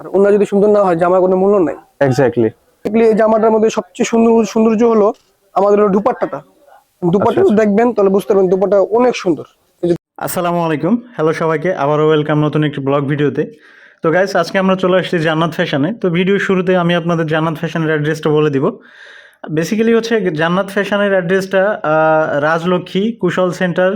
আর অন্য যদি সুন্দর না হয় জামার কোনো মূল্য নাই। এক্স্যাক্টলি এই জামাটার মধ্যে সবচেয়ে সুন্দর সৌন্দর্য হলো আমাদের হলো দুপাট্টাটা। দুপাট্টা আচ্ছা। দেখবেন তাহলে বুঝতে পারবেন দুপাট্টা অনেক সুন্দর। আসসালামু আলাইকুম। হ্যালো সবাইকে আবারও ওয়েলকাম নতুন একটি ব্লগ ভিডিওতে। তো গাইস আজকে আমরা চলে আসছি জান্নাত ফ্যাশনে তো ভিডিও শুরুতে আমি আপনাদের জান্নাত ফ্যাশনের অ্যাড্রেসটা বলে দিব। বেসিক্যালি হচ্ছে জান্নাত ফ্যাশনের অ্যাড্রেসটা রাজলক্ষ্মী কুশল সেন্টার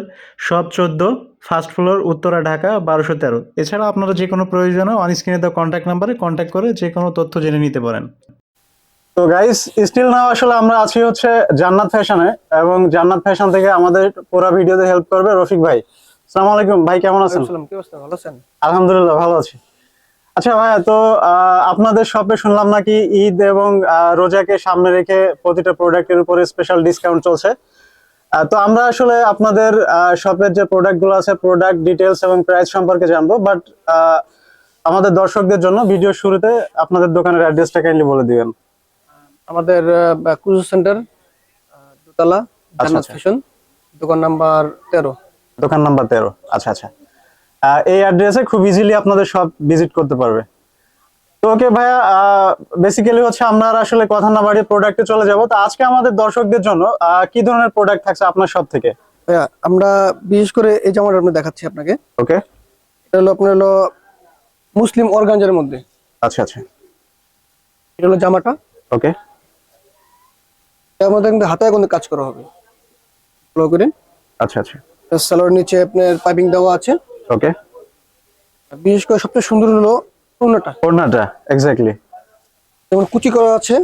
সব চোদ্দ ফার্স্ট ফ্লোর উত্তরা ঢাকা বারোশো তেরো। এছাড়া আপনারা যে কোনো প্রয়োজনে অন স্ক্রিনে দেওয়া কন্ট্যাক্ট নাম্বারে কন্ট্যাক্ট করে যে কোনো তথ্য জেনে নিতে পারেন। তো গাইস স্টিল নাও আসলে আমরা আছি হচ্ছে জান্নাত ফ্যাশনে এবং জান্নাত ফ্যাশন থেকে আমাদের পুরো ভিডিওতে হেল্প করবে রফিক ভাই। আসসালামু আলাইকুম ভাই কেমন আছেন? আসসালাম, কি অবস্থা? ভালো আছেন? আলহামদুলিল্লাহ ভালো আছি। আচ্ছা ভাইয়া তো আপনাদের শপে শুনলাম নাকি ঈদ এবং রোজাকে সামনে রেখে প্রতিটা প্রোডাক্টের উপরে স্পেশাল ডিসকাউন্ট চলছে। তো আমরা আসলে আপনাদের শপের যে প্রোডাক্টগুলো আছে প্রোডাক্ট ডিটেলস এবং প্রাইস সম্পর্কে জানব বাট আমাদের দর্শকদের জন্য ভিডিও শুরুতে আপনাদের দোকানের অ্যাড্রেসটা কাইন্ডলি বলে দিবেন। আমাদের কুজু সেন্টার দোতলা জান্নাত আচ্ছা। ফ্যাশন দোকান নাম্বার তেরো। দোকান নাম্বার তেরো। আচ্ছা আচ্ছা। এই অ্যাড্রেসে খুব ইজিলি আপনাদের সব ভিজিট করতে পারবে। তো ওকে ভাইয়া বেসিক্যালি হচ্ছে আমরা আসলে কথা না বাড়িয়ে প্রোডাক্টে চলে যাব। তো আজকে আমাদের দর্শকদের জন্য কি ধরনের প্রোডাক্ট থাকছে আপনার সব থেকে? ভাইয়া, আমরা বিশেষ করে এই জামাটা আমি দেখাচ্ছি আপনাকে। ওকে এটা হলো আপনার হলো মুসলিম অর্গানজারের মধ্যে। আচ্ছা আচ্ছা। এটা হলো জামাটা। ওকে এটার মধ্যে কিন্তু হাতায় কিন্তু কাজ করা হবে। ফলো করে আচ্ছা আচ্ছা। সালোয়ার নিচে আপনার পাইপিং দেওয়া আছে। ওকে বিশেষ করে সবচেয়ে সুন্দর হলো ওড়নাটা। ওড়নাটা এক্স্যাক্টলি যেমন কুচি করা আছে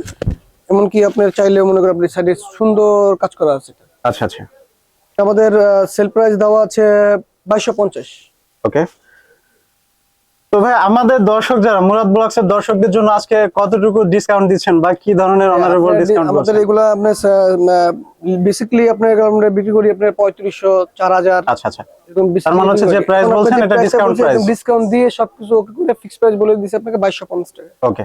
এমনকি আপনার চাইলে মনে করেন আপনি সাইডে সুন্দর কাজ করা আছে আচ্ছা আচ্ছা। আমাদের সেল প্রাইস দেওয়া আছে বাইশশো পঞ্চাশ। ওকে তো ভাই আমাদের দর্শক যারা মুরাদ ব্লগস এর দর্শকদের জন্য আজকে কতটুকু ডিসকাউন্ট দিচ্ছেন বা কি ধরনের অনারেবল ডিসকাউন্ট আমাদের এগুলা আপনার বেসিক্যালি আপনার আমরা বিক্রি করি আপনার পঁয়ত্রিশশো চার হাজার। আচ্ছা আচ্ছা। তার মানে হচ্ছে যে price বলছেন এটা discount price। ডিসকাউন্ট দিয়ে সবকিছু ওকে করে ফিক্স প্রাইস বলে দিচ্ছে আপনাকে বাইশশো পঞ্চাশ টাকা। ওকে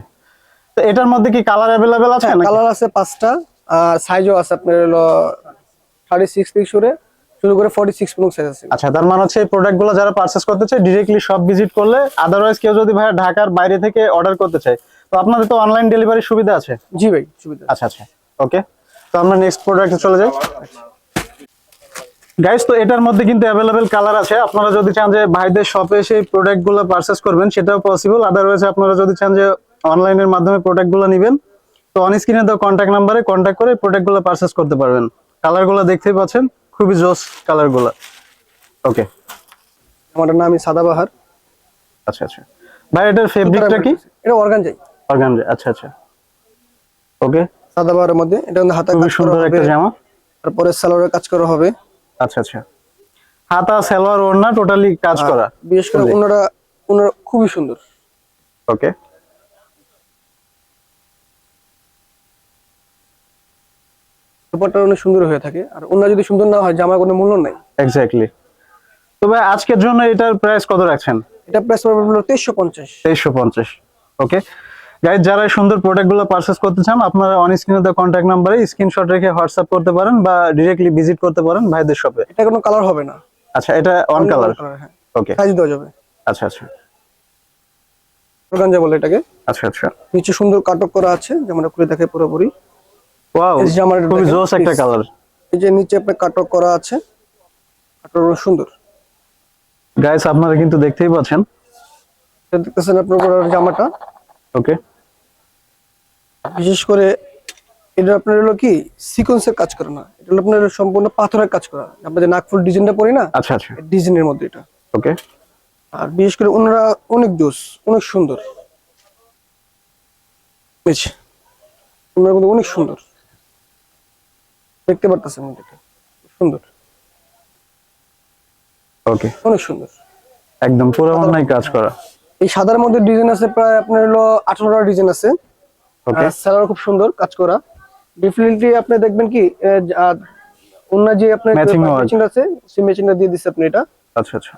তো এটার মধ্যে কি কালার অ্যাভেলেবেল আছে নাকি? কালার আছে পাঁচটা আর সাইজও আছে আপনার হলো থার্টি সিক্স থেকে শুরু করে ফর্টি সিক্স পর্যন্ত সাইজ আছে। আচ্ছা তার মানে হচ্ছে এই প্রোডাক্টগুলো যারা পারচেস করতে চায় ডিরেক্টলি সব ভিজিট করলে আদারওয়াইজ কেউ যদি ভাই ঢাকার বাইরে থেকে অর্ডার করতে চায় তো আপনাদের তো অনলাইন ডেলিভারি সুবিধা আছে? জি ভাই সুবিধা আচ্ছা আচ্ছা ওকে তো আমরা নেক্সট প্রোডাক্টে চলে যাই। গাইস তো এটার মধ্যে কিন্তু অ্যাভেলেবেল কালার আছে। আপনারা যদি চান যে ভাইদের শপে এসে প্রোডাক্টগুলো পারচেস করবেন সেটাও পসিবল আদারওয়াইজ আপনারা যদি চান যে অনলাইনের মাধ্যমে প্রোডাক্টগুলো নিবেন তো অন স্ক্রিনে দেওয়া কন্ট্যাক্ট নাম্বারে কন্ট্যাক্ট করে প্রোডাক্টগুলো পারচেস করতে পারবেন। কালারগুলো দেখতেই পাচ্ছেন। খুবই জোস কালারগুলো। ওকে আমার নাম সাদাবাহার আচ্ছা আচ্ছা। ভাই এটার ফেব্রিকটা কি? এটা অর্গান যাই অর্গানজা আচ্ছা আচ্ছা। ওকে সাদাবাহারের মধ্যে। এটা হাতা করা সুন্দর একটা জামা। তারপরে সালোয়ারের কাজ করা হবে। আচ্ছা আচ্ছা। হাতা সালোয়ার ওড়না টোটালি কাজ করা। বিশেষ করে। ওনারা ওনারা খুবই সুন্দর। ওকে ব্যাপারটা অনেক সুন্দর হয়ে থাকে। আর ওনারা যদি সুন্দর না হয় জামার কোনো মূল্য নাই। এক্স্যাক্টলি তো ভাই আজকের জন্য এটার প্রাইস কত রাখছেন? এটা প্রাইস হলো তেইশশো পঞ্চাশ। তেইশশো পঞ্চাশ। ওকে গাইজ যারা সুন্দর প্রোডাক্টগুলো পারচেস করতে চান আপনারা অন স্ক্রিনে দেওয়া কন্ট্যাক্ট নাম্বারে স্ক্রিনশট রেখে হোয়াটসঅ্যাপ করতে পারেন বা ডিরেক্টলি ভিজিট করতে পারেন ভাইদের শপে এটা কোনো কালার হবে না। আচ্ছা এটা অন কালার ওকে সাইজ দেওয়া যাবে। আচ্ছা আচ্ছা। অর্গানজা বলে এটাকে। আচ্ছা আচ্ছা। নিচে সুন্দর কাটক করা আছে যেমন খুলে দেখে পুরোপুরি। ওয়াও খুবই জোস একটা কালার এই যে নিচে আপনার কাটক করা আছে। কাটক সুন্দর। গাইস আপনারা কিন্তু দেখতেই পাচ্ছেন। দেখতেছেন আপনার জামাটা। ওকে বিশেষ করে এটা আপনার হলো কি? সিকোয়েন্সের কাজ করে না। এটা হলো আপনার সম্পূর্ণ পাথরের কাজ করা। আমরা যে নাকফুল ডিজাইনটা পরি না আচ্ছা আচ্ছা। ডিজাইনের মধ্যে এটা। ওকে আর বিশেষ করে ওনারা অনেক জোস অনেক সুন্দর। ওনারা কিন্তু অনেক সুন্দর। দেখতে পারতেছেন সুন্দর। ওকে অনেক সুন্দর। একদম পুরো অন্যায় কাজ করা। এই সাদার মধ্যে ডিজাইন আছে প্রায় আপনার হলো আঠারোটা ডিজাইন আছে। ওকে স্যালার খুব সুন্দর কাজ করা। ডিফারেন্টলি আপনি দেখবেন কি অন্য যে আপনার. মেশিন আছে। সেই মেশিনটা দিয়ে দিচ্ছে আপনি এটা। আচ্ছা আচ্ছা।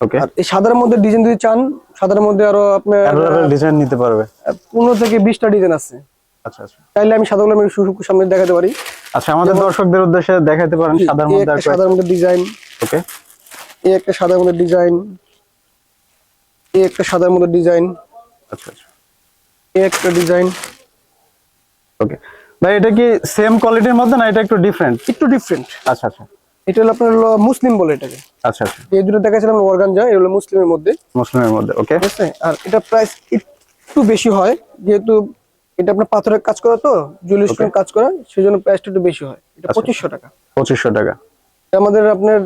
ওকে আর এই সাদার মধ্যে ডিজাইন যদি চান সাদার মধ্যে আরও আপনার অ্যাভেলেবল ডিজাইন নিতে পারবে। পনেরো থেকে বিশটা ডিজাইন আছে। আচ্ছা আচ্ছা। চাইলে আমি সাদাগুলো আমি সামনে দেখাতে পারি। আচ্ছা আমাদের দর্শকদের উদ্দেশ্যে দেখাতে পারেন সাদার মধ্যে একটা সাদার মধ্যে ডিজাইন। ওকে। এই একটা সাদার মধ্যে ডিজাইন। এই একটা সাদার মধ্যে ডিজাইন। আচ্ছা আচ্ছা। এই একটা ডিজাইন। ওকে। ভাই এটা কি সেম কোয়ালিটির মধ্যে না এটা একটু ডিফারেন্ট একটু ডিফারেন্ট আচ্ছা আচ্ছা। এটা হলো আপনার হলো মুসলিম বলে এটাকে। আচ্ছা আচ্ছা। এই দুটো এগুলো মুসলিমের মধ্যে। মুসলিমের মধ্যে ওকে। ঠিক আছে? আর এটা প্রাইস একটু বেশি হয় যেহেতু এটা আপনার পাথরের কাজ করা তো জুয়েলারি স্টোন কাজ করা সেই জন্য প্রাইসটা একটু বেশি হয়। এটা আচ্ছা। পঁচিশশো টাকা। পঁচিশশো টাকা। আমাদের আপনার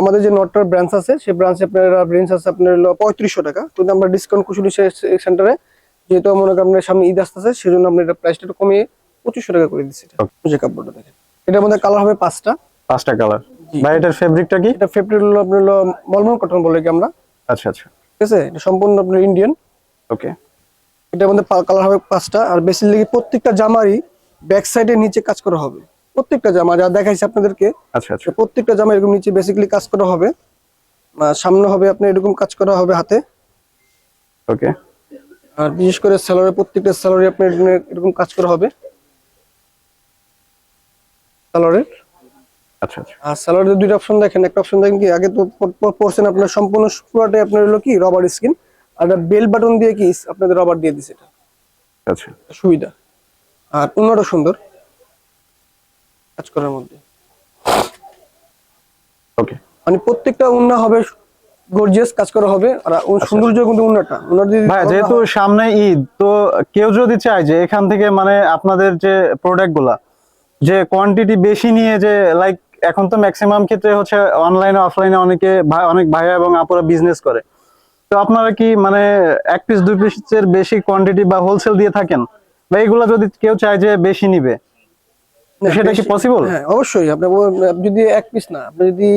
আমাদের যে নটটার ব্রাঞ্চ আছে সেই ব্রাঞ্চে আপনার রেঞ্জ আছে আপনার পঁয়ত্রিশশো টাকা। কিন্তু আমরা ডিসকাউন্ট কুশুলি সেন্টারে যেহেতু মনে করেন আপনার সামনে ঈদ আসতেছে সেই জন্য আমরা এটা প্রাইসটা একটু কমিয়ে পঁচিশশো টাকা করে দিচ্ছি এটা। যে কাপড়টা দেখেন। এটার মধ্যে কালার হবে পাঁচটা। পাঁচটা কালার। ভাই এটার ফেব্রিকটা কি? এটা ফেব্রিক হলো আপনার মলমল কটন বলে কি আমরা। আচ্ছা আচ্ছা। ঠিক আছে? এটা সম্পূর্ণ আপনার ইন্ডিয়ান ওকে এটার মধ্যে কালার হবে পাঁচটা আর বেসিক্যালি প্রত্যেকটা জামারই ব্যাক সাইডে নিচে কাজ করা হবে। প্রত্যেকটা জামা যা দেখাইছি আপনাদেরকে আচ্ছা আচ্ছা। প্রত্যেকটা জামা এরকম নিচে বেসিক্যালি কাজ করা হবে। সামনে হবে আপনার এরকম কাজ করা হবে হাতে। ওকে আর বিশেষ করে স্যালারি প্রত্যেকটা স্যালারি আপনার এরকম- এরকম কাজ করা হবে। স্যালারের আচ্ছা আচ্ছা। আর স্যালারির দুইটা অপশন দেখেন। একটা অপশন দেখেন কি আগে তো পড়ছেন আপনার সম্পূর্ণ পুরোটাই আপনার হলো কি রবার স্কিন আর বেল বাটন দিয়ে কি আপনাদের রবার দিয়ে দিছে এটা? আচ্ছা। সুবিধা। আর অন্যটা সুন্দর। কাজ করার মধ্যে। ওকে মানে প্রত্যেকটা উন্না হবে গর্জিয়াস কাজ করা হবে আর উ- সৌন্দর্য কিন্তু উন্নাটা। যদি ভাই যেহেতু সামনে ঈদ তো কেউ যদি চায় যে এখান থেকে মানে আপনাদের যে প্রোডাক্টগুলা যে কোয়ান্টিটি বেশি নিয়ে যে লাইক এখন তো ম্যাক্সিমাম ক্ষেত্রে হচ্ছে অনলাইনে অফলাইনে অনেকে অনেক ভাইয়া এবং আপুরা বিজনেস করে। তো আপনারা কি মানে এক পিস দুই পিসের বেশি কোয়ান্টিটি বা হোলসেল দিয়ে থাকেন? বা এগুলা যদি কেউ চায় যে বেশি নিবে সেটা কি পসিবল হ্যাঁ অবশ্যই। আপনি যদি এক পিস না আপনি যদি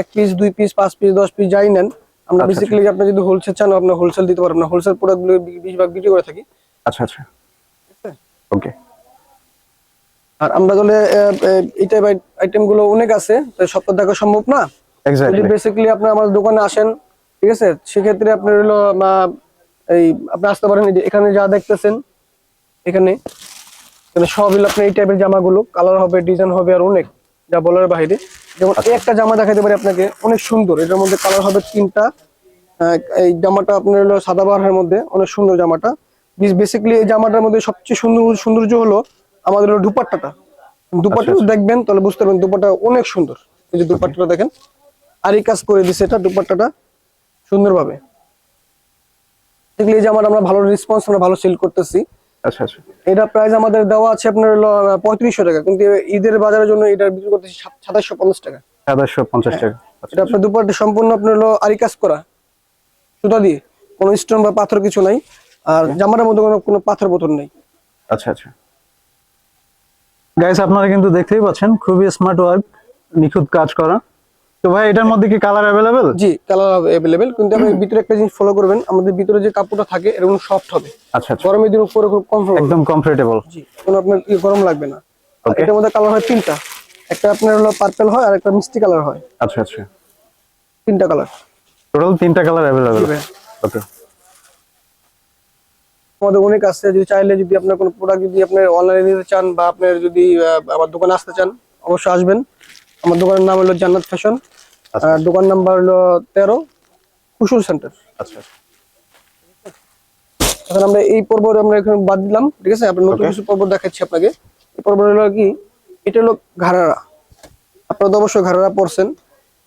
এক পিস দুই পিস পাঁচ পিস দশ পিস যাই নেন আমরা আচ্ছা, বেসিক্যালি আপনি যদি হোলসেল চান আপনার হোলসেল দিতে পারবেন না। হোলসেল প্রোডাক্টগুলো বেশিরভাগ বিক্রি করে থাকি। আচ্ছা আচ্ছা। ওকে আর আমরা তাহলে এই টাইপ আইটেমগুলো অনেক আছে তো দেখা সম্ভব না। এক্স্যাক্টলি বেসিক্যালি আপনি আমার দোকানে আসেন ঠিক আছে? সেক্ষেত্রে আপনার হলো এই আপনি আসতে পারেন এখানে যা দেখতেছেন এখানে সব হলো আপনার এই টাইপের জামাগুলো কালার হবে ডিজাইন হবে আর অনেক যা বলার বাইরে। যেমন এই একটা জামা দেখাতে পারি আপনাকে অনেক সুন্দর। এটার মধ্যে কালার হবে তিনটা এই জামাটা আপনার হলো সাদা বাহারের মধ্যে অনেক সুন্দর জামাটা। বেসিক্যালি এই জামাটার মধ্যে সবচেয়ে সুন্দর সৌন্দর্য হলো আমাদের হলো দুপাট্টাটা। দুপাট্টা দেখবেন তাহলে বুঝতে পারবেন দুপাট্টা অনেক সুন্দর। এই যে দুপাট্টাটা দেখেন আরই কাজ করে দিছে এটা দুপাট্টাটা। সুন্দরভাবে। দেখলে এই জামাটা আমরা ভালো রেসপন্স আমরা ভালো সেল করতেছি। আচ্ছা আচ্ছা। এটা প্রাইস আমাদের দেওয়া আছে আপনার পঁয়ত্রিশশো টাকা। কিন্তু ঈদের বাজারের জন্য এটা বিক্রি করতেছি সাতাশশো পঞ্চাশ টাকা। সাতাশশো পঞ্চাশ টাকা। আচ্ছা এটা আপনার দুপাট্টা সম্পূর্ণ আপনার হলো আরি কাজ করা। সুতা দিয়ে। কোনো স্টোন বা পাথর কিছু নাই। আর জামাটার মধ্যে কোনো কোনো পাথর বোতল নেই। আচ্ছা আচ্ছা। গাইস আপনারা কিন্তু দেখতেই পাচ্ছেন খুবই স্মার্ট ওয়ার্ক নিখুঁত কাজ করা। তো ভাই এটার মধ্যে কি কালার অ্যাভেলেবেল জি কালার অ্যাভেলেবেল কিন্তু আপনি ভিতরে একটা জিনিস ফলো করবেন আমাদের ভিতরে যে কাপড়টা থাকে এরকম সফট হবে। আচ্ছা আচ্ছা। গরমের দিন উপরে খুব কমফোর্ট একদম কমফোর্টেবল জি কোনো আপনার ই গরম লাগবে না। এটার মধ্যে কালার হয় তিনটা। একটা আপনার হলো পার্পল হয় আর একটা মিষ্টি কালার হয়। আচ্ছা আচ্ছা। তিনটা কালার টোটাল তিনটা কালার অ্যাভেলেবেল ওকে আমাদের অনেক আছে যদি চাইলে যদি আপনার কোনো প্রোডাক্ট যদি আপনার অনলাইনে নিতে চান বা আপনার যদি আমার দোকানে আসতে চান অবশ্যই আসবেন। আমার দোকানের নাম হলো জান্নাত ফ্যাশন। আচ্ছা। আর দোকান নাম্বার হলো তেরো কুশল সেন্টার। আচ্ছা এখন আমরা এই পর্ব আমরা এখানে বাদ দিলাম ঠিক আছে? আপনার নতুন কিছু পর্ব দেখাচ্ছি আপনাকে। এই পর্ব হলো কি এটা হলো ঘাড়ারা। আপনারা তো অবশ্যই ঘাড়ারা পড়ছেন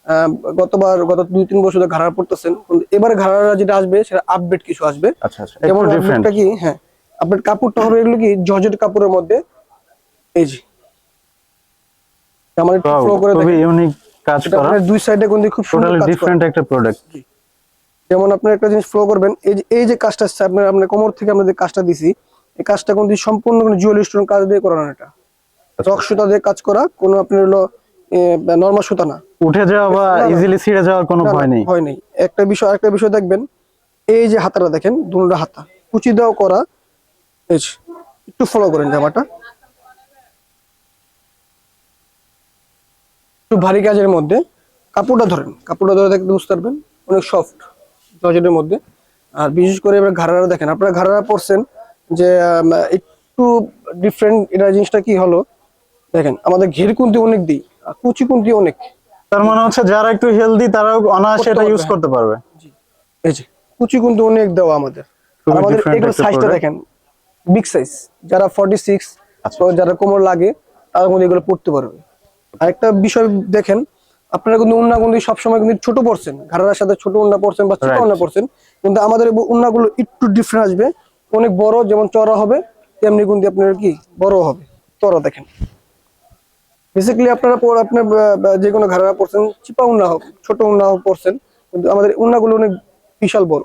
আহ, গতবার গত দুই তিন বছর ধরে ঘাড়ারা পড়তেছেন এবার ঘাড়ারা যেটা আসবে সেটা আপডেট কিছু আসবে। আচ্ছা আচ্ছা। যেমন কি হ্যাঁ আপনার কাপড়টা হবে এগুলো কি জর্জেট কাপড়ের মধ্যে। এই যে আমার একটু ফ্লো করে দেখেন। ইউনিক কাজ করা। দুই সাইডে কিন্তু খুব সুন্দর কাজ ডিফারেন্ট একটা প্রোডাক্ট যেমন আপনার একটা জিনিস ফ্লো করবেন এই যে এই যে কাজটা আসছে আপনার আপনার কোমর থেকে আমরা যে কাজটা দিছি। এই কাজটা কিন্তু সম্পূর্ণ কোনো জুয়েলারি স্টোন কাজ দিয়ে করানো এটা। রক সুতা দিয়ে কাজ করা কোনো আপনার হলো নর্মাল সুতা না। উঠে যাওয়া বা। ইজিলি ছিঁড়ে যাওয়ার কোনো ভয় নেই। ভয় নেই। একটা বিষয় একটা বিষয় দেখবেন এই যে হাতাটা দেখেন দুটো হাতা। কুচি দেওয়া করা একটু ফলো করেন জামাটা। একটু ভারী কাজের মধ্যে কাপড়টা ধরেন কাপড়টা ধরে দেখতে বুঝতে পারবেন অনেক সফট জর্জেটের মধ্যে। আর বিশেষ করে এবার ঘাড়ারা দেখেন আপনারা ঘাড়ারা পড়ছেন যে একটু ডিফারেন্ট এটা জিনিসটা কি হলো? দেখেন আমাদের ঘের কুন্তি অনেক দিই আর কুচি কুন্তি অনেক। তার মানে হচ্ছে যারা একটু হেলদি তারাও অনায়াসে এটা ইউজ। করতে পারবে। এই যে কুচি কিন্তু অনেক দেওয়া আমাদের। আমাদের এগুলো সাইজটা দেখেন বিগ সাইজ যারা ফর্টি সিক্স আচ্ছা। যারা কোমর লাগে তার মধ্যে এগুলো পড়তে পারবে। আরেকটা বিষয় দেখেন আপনারা কিন্তু উন্না কিন্তু সবসময় কিন্তু ছোট পড়ছেন ঘাড়ার সাথে ছোট উন্না পড়ছেন বা ছোট উন্না পড়ছেন কিন্তু আমাদের উন্নাগুলো একটু ডিফারেন্ট আসবে অনেক বড় যেমন চড়া হবে তেমনি কিন্তু আপনার কি বড় হবে চড়া দেখেন। বেসিক্যালি আপনারা আপনার যে কোনো ঘাড়া পড়ছেন চিপা উন্না হোক ছোট উন্না হোক পড়ছেন কিন্তু আমাদের উন্নাগুলো অনেক বিশাল বড়।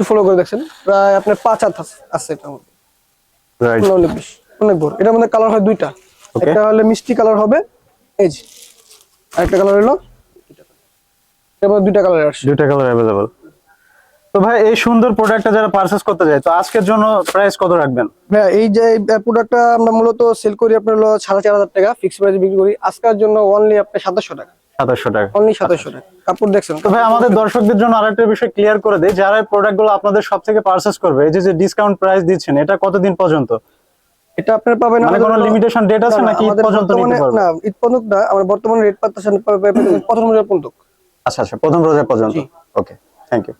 ফলো করে দেখছেন প্রায় আপনার পাঁচ হাত আছে- উন্না অনেক বেশি অনেক বড়। এটার মধ্যে কালার হয় দুইটা. একটা হলে মিষ্টি কালার হবে। এই যে আরেকটা কালার হলো। মধ্যে দুইটা কালার আসছে। দুইটা কালার অ্যাভেলেবল তো ভাই এই সুন্দর প্রোডাক্টটা যারা পারচেস করতে যায় তো আজকের জন্য প্রাইস কত রাখবেন? ভাইয়া এই যে প্রোডাক্টটা আমরা মূলত সেল করি আপনার হলো সাড়ে চার হাজার টাকা ফিক্স প্রাইসে বিক্রি করি। আজকের জন্য অনলি আপনার সাতাশশো টাকা। সাতাশশো টাকা। অনলি সাতাশশো টাকা। কাপড় দেখছেন? তো ভাই আমাদের দর্শকদের জন্য আরেকটা বিষয় ক্লিয়ার করে দেই যারা এই প্রোডাক্টগুলো আপনাদের সব থেকে পারচেস করবে এই যে ডিসকাউন্ট প্রাইস দিচ্ছেন এটা কতদিন পর্যন্ত? এটা আপনার পাবেন মানে কোনো লিমিটেশন ডেট আছে নাকি ঈদ পর্যন্ত নিতে বর্তমানে- পারবে না ঈদ পর্যন্ত না আমার বর্তমানে রেট পাচ্ছেন প্রথম রোজা পর্যন্ত। আচ্ছা আচ্ছা প্রথম রোজা পর্যন্ত। ওকে থ্যাংক ইউ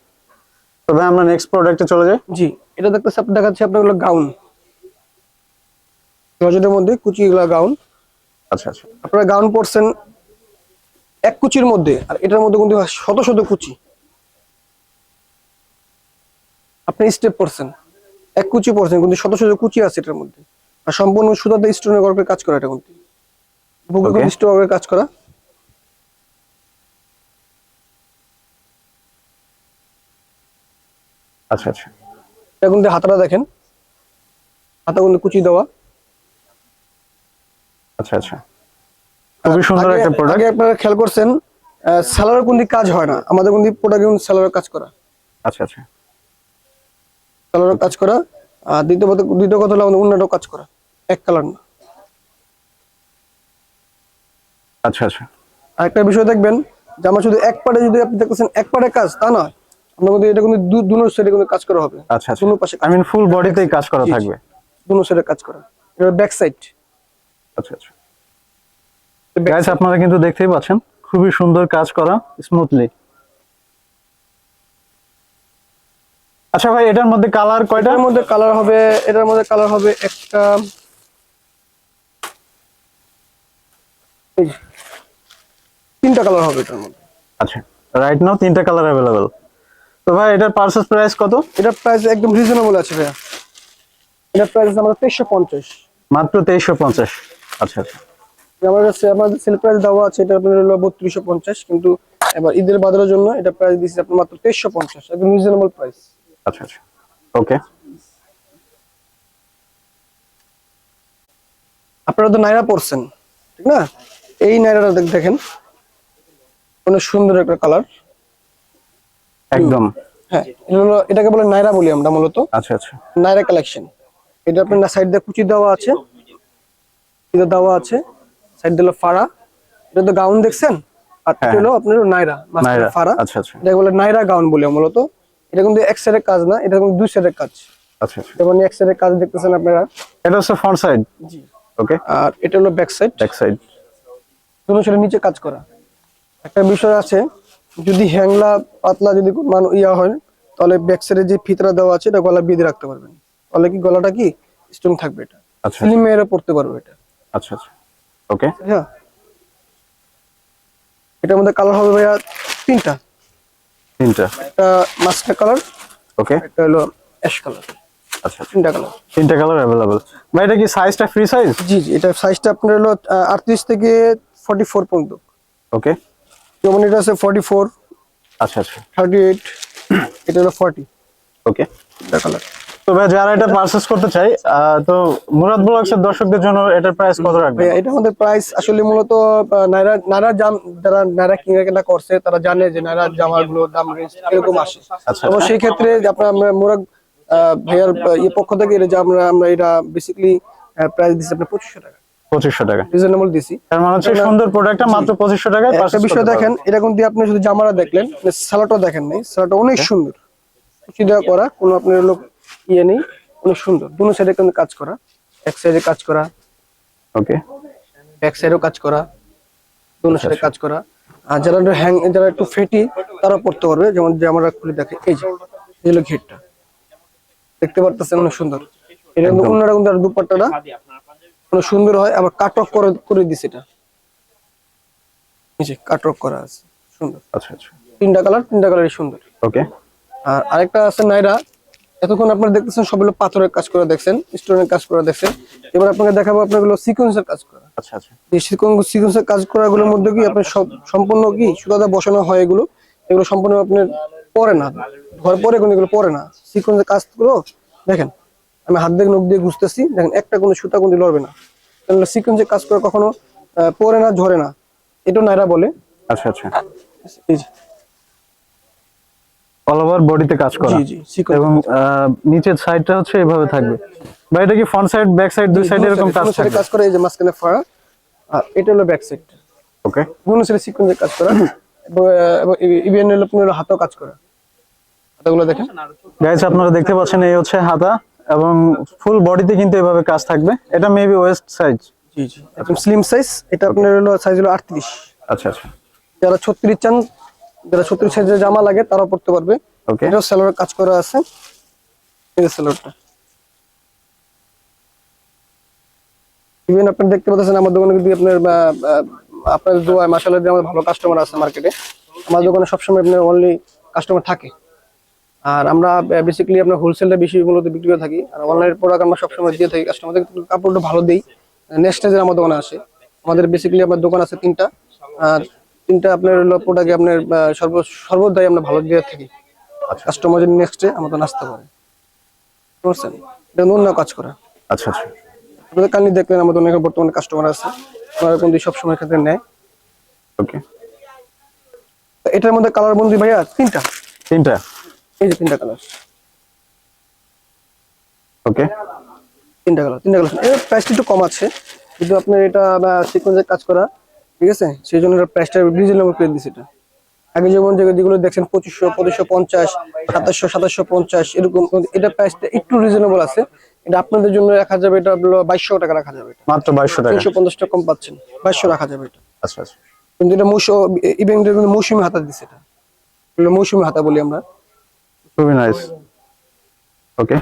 তো ভাই আমরা নেক্সট প্রোডাক্টে চলে যাই। জি এটা দেখতেছে আপনার দেখাচ্ছে আপনার হলো গাউন রজতের মধ্যে কুচি গুলা গাউন আচ্ছা আচ্ছা। আপনারা গাউন পরছেন এক কুচির মধ্যে আর এটার মধ্যে কিন্তু শত শত কুচি। আপনি স্টেপ পরছেন এক কুচি পরছেন কিন্তু শত শত কুচি আছে এটার মধ্যে। আর সম্পূর্ণ সুতাতে স্টোনের গল্পের কাজ করা এটা কিন্তু বুকে Okay. স্টোন গল্পের কাজ করা। আচ্ছা আচ্ছা। এটা কিন্তু হাতাটা দেখেন। হাতা কিন্তু কুচি দেওয়া। আচ্ছা আচ্ছা। খুবই সুন্দর একটা প্রোডাক্ট আগে আপনারা খেয়াল করছেন স্যালার কিন্তু কাজ হয় না। আমাদের কিন্তু প্রোডাক্ট কিন্তু স্যালার কাজ করা। আচ্ছা আচ্ছা। কালারও কাজ করা। আর দ্বিতীয় কথা দ্বিতীয় কথা হলো আমাদের কাজ করা। এক কালার। না আচ্ছা আচ্ছা। আরেকটা বিষয় দেখবেন যে আমার শুধু এক পাটে যদি আপনি দেখতেছেন এক পাটে কাজ তা নয়। আপনার মধ্যে এটা কিন্তু দুনো সাইডে কিন্তু কাজ করা হবে। আচ্ছা আচ্ছা। দুনো পাশে আই মিন ফুল বডিতেই কাজ করা। থাকবে। দুনো সাইডে কাজ করা। এটা ব্যাক সাইড আচ্ছা আচ্ছা। গাইস আপনারা কিন্তু দেখতেই পাচ্ছেন খুবই সুন্দর কাজ করা স্মুথলি আচ্ছা ভাই এটার মধ্যে কালার কয়টা? এটার মধ্যে কালার হবে এটার মধ্যে কালার হবে একটা এই যে, তিনটা কালার হবে এটার মধ্যে। আচ্ছা রাইট নাও তিনটা কালার অ্যাভেলেবল তো ভাই এটার পার্সেস প্রাইস কত? এটার প্রাইস একদম রিজনেবল আছে ভাইয়া। এটার প্রাইস আমাদের তেইশশো পঞ্চাশ। মাত্র তেইশশো পঞ্চাশ। আচ্ছা আচ্ছা। আমাদের সে- আমাদের সেল প্রাইস দেওয়া আছে এটা আপনার হলো বত্রিশশো পঞ্চাশ কিন্তু এবার ঈদের বাজারের জন্য এটা প্রাইস দিচ্ছি আপনার মাত্র তেইশশো পঞ্চাশ একদম রিজনেবল প্রাইস আচ্ছা আচ্ছা। ওকে আপনারা তো নাইরা পড়ছেন ঠিক না? এই নাইরাটা দেখ- দেখেন। অনেক সুন্দর একটা কালার একদম। হ্যাঁ এটা হলো এটাকে বলে নাইরা বলি আমরা মূলত। আচ্ছা আচ্ছা। নাইরা কালেকশন এটা আপনার সাইড দিয়ে কুচি দেওয়া আছে। এটা দেওয়া আছে। সাইড দিল ফাড়া। এটা তো গাউন দেখছেন? আর এটা হ্যাঁ। হলো আপনার নাইরা। নাইরা। ফাড়া। আচ্ছা আচ্ছা। এটাকে বলে নাইরা গাউন বলে মূলত। এটা কিন্তু এক সাইডের কাজ না এটা কিন্তু দুই সাইডের কাজ। আচ্ছা আচ্ছা। যেমন এক সাইডের কাজ দেখতেছেন আপনারা। এটা হচ্ছে ফ্রন্ট সাইড জি। ওকে আর এটা হলো ব্যাক সাইড ব্যাক সাইড দুটো সাইডের নিচে কাজ করা। একটা বিষয় আছে যদি হ্যাংলা পাতলা যদি মান ইয়া হয় তাহলে ব্যাক সাইডে যে ফিতরা দেওয়া আছে এটা গলা বেঁধে রাখতে পারবেন। তাহলে কি গলাটা কি স্ট্রং থাকবে এটা? আচ্ছা মেয়েরা পড়তে পারবে এটা। আচ্ছা আচ্ছা। ওকে হ্যাঁ। এটার মধ্যে কালার হবে ভাইয়া তিনটা। তিনটা। একটা মাস্টার কালার ওকে একটা হলো অ্যাশ কালার আচ্ছা আচ্ছা। তিনটা কালার তিনটা কালার অ্যাভেলেবল ভাই এটা কি সাইজটা ফ্রি সাইজ জি জি এটা সাইজটা আপনার হলো আটত্রিশ থেকে ফর্টি ফোর পর্যন্ত ওকে যেমন এটা আছে ফর্টি ফোর আচ্ছা আচ্ছা। থার্টি এইট এটা হলো ফর্টি ওকে তিনটা তো ভাই যারা এটা পারচেস করতে চাই তো মুরাদ ব্লগস এর দর্শকদের জন্য এটার প্রাইস কত রাখবেন? এটা আমাদের প্রাইস আসলে মূলত নাইরা নাইরা জাম যারা নাইরা কিনা কেনা করছে তারা জানে যে নাইরা জামাগুলো দাম রেঞ্জ এরকম আসে। আচ্ছা। এবং সেই ক্ষেত্রে আপনার মোরাগ ভাইয়ার ইয়ে পক্ষ থেকে এটা আমরা আমরা এটা বেসিক্যালি প্রাইস দিচ্ছি আপনার পঁচিশশো টাকা। পঁচিশশো টাকা। রিজনেবল দিছি তার মানে হচ্ছে সুন্দর প্রোডাক্টটা মাত্র পঁচিশশো টাকায় একটা বিষয় দেখেন এরকম দিয়ে আপনি শুধু জামাটা দেখলেন সালাটা দেখেন নাই সালাটা অনেক সুন্দর। কুচি করা কোনো আপনার লোক ইয়ে নেই অনেক সুন্দর। দুনো সাইডে কিন্তু কাজ করা এক সাইডে কাজ করা ওকে ব্যাক সাইডেও কাজ করা দোনো সাইডে কাজ করা। আর যারা একটু হ্যাং যারা একটু ফেটি তারা পড়তে পারবে। যেমন যে আমরা খুলে দেখে এই যে ঘেরটা। দেখতে পারতেছেন অনেক সুন্দর। এটা অন্যরকম দুপাট্টাটা। অনেক সুন্দর হয় আবার কাটক করে করে দিছে এটা। নিচে কাটক করা আছে সুন্দর। আচ্ছা আচ্ছা। তিনটা কালার তিনটা কালারই সুন্দর। ওকে আর আরেকটা আছে নাইরা। এতক্ষণ আপনারা দেখতেছেন সবগুলো পাথরের কাজ করে দেখছেন স্টোনের কাজ করে দেখছেন। এবার আপনাকে দেখাবো আপনারগুলো সিকোয়েন্সের কাজ করা। আচ্ছা আচ্ছা। এই সিকোয়েন্সের কাজ করা গুলোর মধ্যে কি আপনার সব সম্পূর্ণ কি সুতাতে বসানো হয় এগুলো? এগুলো সম্পূর্ণ আপনার পরে না ঘর পরে কোনো এগুলো পরে না। সিকোয়েন্সের কাজগুলো দেখেন। আমি হাত দিয়ে নখ দিয়ে ঘুষতেছি। দেখেন একটা কোনো সুতা কোনো লড়বে না। তাহলে সিকোয়েন্সের কাজ করে কখনো পরে না ঝরে না। এটা নাইরা বলে। আচ্ছা আচ্ছা। এই যে, অল ওভার বডিতে কাজ করা। জি জি এবং নিচের সাইডটা হচ্ছে এভাবে থাকবে। বা এটা কি ফ্রন্ট সাইড ব্যাক সাইড দুই সাইড এরকম কাজ সাইডে কাজ করে এই যে মাঝখানে ফাড়া। আর এটা হলো ব্যাক সাইড ওকে সাইডে কাজ করা। এবং আহ, হলো আপনার হাতও কাজ করা। হাতাগুলো দেখেন। গাইস আপনারা দেখতে পাচ্ছেন এই হচ্ছে হাতা। এবং ফুল বডিতে কিন্তু এভাবে কাজ থাকবে। এটা মেবি ওয়েস্ট সাইজ জি জি। একদম স্লিম সাইজ এটা আপনার হলো সাইজ হলো আটত্রিশ। আচ্ছা আচ্ছা। যারা ছত্রিশ চান যারা ছত্রিশ সাইজের জামা লাগে তারা পড়তে পারবে। ওকে এটাও সেলোয়ার কাজ করা আছে। এই যে সেলোয়ারটা ইভেন আপনি দেখতে পাচ্ছেন আমার দোকানে যদি আপনার আপনার দোয়ায় মাসাল্লাহ দিয়ে আমার ভালো কাস্টমার আছে মার্কেটে আমার দোকানে সবসময় আপনার অনলি কাস্টমার থাকে। আর আমরা বেসিক্যালি আপনার হোলসেলটা বেশি মূলত বিক্রি করে থাকি। আর অনলাইন প্রোডাক্ট আমরা সবসময় দিয়ে থাকি কাস্টমারদের কাপড়টা ভালো দিই। নেক্সট স্টেজের আমার দোকানে আসে। আমাদের বেসিক্যালি আমার দোকান আছে তিনটা। আর তিনটা আপনার হলো প্রোডাক্টে আপনার সর্ব সর্বদাই আমরা ভালো দিয়ে থাকি। কাস্টমার যদি নেক্সটে আমাদের আসতে পারে বুঝছেন এটা অন্য কাজ করা। আচ্ছা আচ্ছা। আপনাদের কালনি দেখলেন আমাদের অনেক বর্তমানে কাস্টমার আছে। ওনারা কিন্তু সবসময় ক্ষেত্রে নেয়। ওকে এটার মধ্যে কালার বন্দি ভাইয়া তিনটা। তিনটা। এই যে তিনটা কালার ওকে তিনটা কালার তিনটা কালারের প্রাইসটা একটু কম আছে। কিন্তু আপনার এটা সিকোয়েন্সের কাজ করা ঠিক আছে? সেই জন্য এটার প্রাইসটা রিজনেবল করে দিচ্ছে এটা। আগে যেমন যেগুলো দেখছেন পঁচিশশো পঁচিশশো পঞ্চাশ সাতাশশো সাতাশশো পঞ্চাশ এরকম এটা প্রাইসটা একটু রিজনেবল আছে। এটা আপনাদের জন্য রাখা যাবে এটা বাইশশো টাকা রাখা যাবে মাত্র বাইশশো টাকা। তিনশো পঞ্চাশ টাকা কম পাচ্ছেন। বাইশশো রাখা যাবে এটা। আচ্ছা আচ্ছা। কিন্তু এটা মৌসুম ইভেন এটা কিন্তু মৌসুমি হাতা দিচ্ছে এটা মৌসুমি হাতা বলি আমরা। খুবই নাইস ওকে